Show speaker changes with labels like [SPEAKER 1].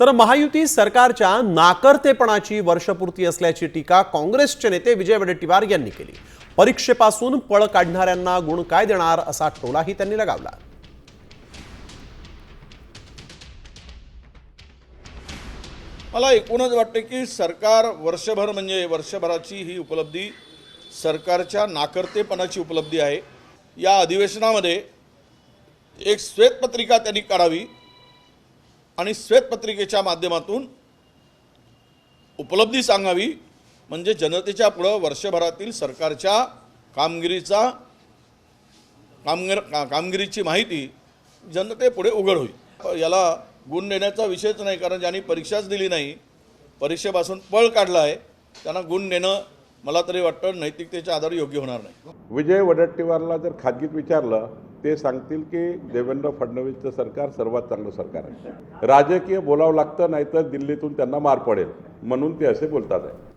[SPEAKER 1] तर महायुती सरकारच्या नाकर्तेपणाची वर्षपूर्ती असल्याची टीका काँग्रेसचे नेते विजय वडेट्टीवार यांनी केली. परीक्षेपासून पळ काढणाऱ्यांना गुण काय देणार असा टोलाही त्यांनी लगावला.
[SPEAKER 2] मला एकूणच वाटते की सरकार वर्षभर म्हणजे वर्षभराची ही उपलब्धी सरकारच्या नाकर्तेपणाची उपलब्धी आहे. या अधिवेशनामध्ये एक श्वेतपत्रिका त्यांनी काढावी. आणि श्वेतपत्रिकेच्या माध्यमातून उपलब्धी सांगावी म्हणजे जनतेच्या पुढं वर्षभरातील सरकारच्या कामगिरीचा कामगिर कामगिरीची माहिती जनतेपुढे उघड होईल. याला गुण देण्याचा विषयच नाही कारण ज्यांनी परीक्षाच दिली नाही परीक्षेपासून पळ काढला आहे त्यांना गुण देणं मला तरी वाटतं नैतिकतेच्या आधारे योग्य होणार नाही.
[SPEAKER 3] विजय वडट्टीवारला जर खाजगीत विचारलं ते सांगतील की देवेंद्र फडणवीसचं सरकार सर्वात चांगलं सरकार आहे. राजकीय बोलावं लागतं नाहीतर दिल्लीतून त्यांना मार पडेल म्हणून ते असे बोलतात आहे.